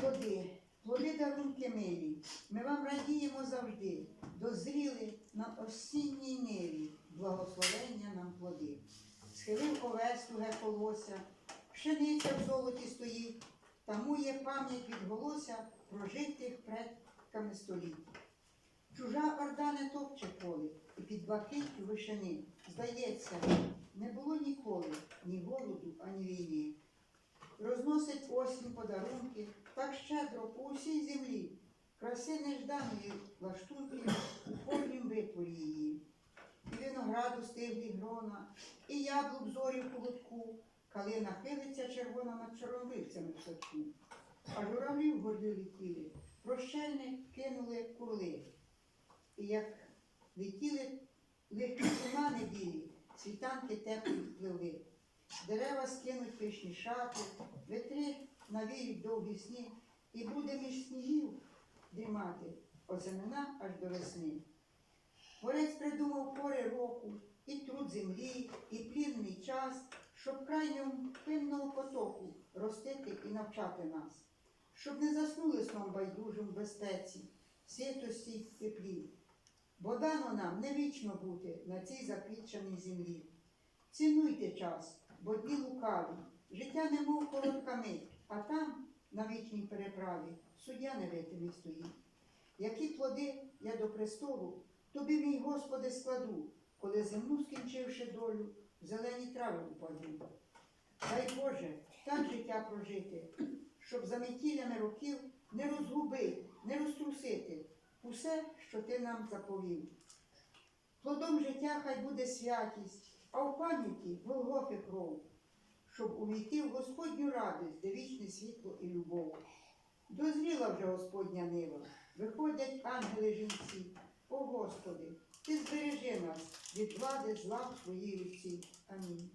плоди, плоди дарунки милі. Ми вам радіємо завжди, дозріли на осінній ниві, благословення нам плоди. Схилив овес туге колося, пшениця в золоті стоїть, тому є пам'ять від голося прожитих предками століть. Чужа орда не топче поле, і під блакиттю вишини. Здається, не було ніколи ні голоду, ані війни. Розносить осінь подарунки, так щедро по усій землі. Краси нежданої лаштунки у кожнім витворі її. І винограду стиглі грона, і яблук зорі в колодку, калина хилиться червона над чорнобривцями в садку. А журавлі в горі летіли, прощальне кинули курли. І як летіли легкі тумани білі, світанки теплі пливли. Дерева скинуть пишні шати, вітри навіють довгі сні, і буде між снігів дрімати озимина аж до весни. Творець придумав пори року, і труд землі, і плівний час, щоб крайньому пильного потоку ростити і навчати нас, щоб не заснули сном байдужим безпеці, святості теплі. Бо дано нам не вічно бути на цій заквітченій землі. Цінуйте час, бо дні лукаві, життя немов коротка мить, а там, на вічній переправі, суддя невидимий стоїть. Які плоди я до престолу, тобі, мій Господи, складу, коли земну скінчивши долю, в зелені трави упаду. Дай Боже, так життя прожити, щоб за метілями років не розгубити, не розтрусити усе, що ти нам заповів. Плодом життя хай буде святість, а в пам'яті Голгофи кров, щоб увійти в Господню радість, де вічне світло і любов. Дозріла вже Господня нива, виходять ангели жінці. О Господи, Ти збережи нас від влади зла в своїй руці. Амінь.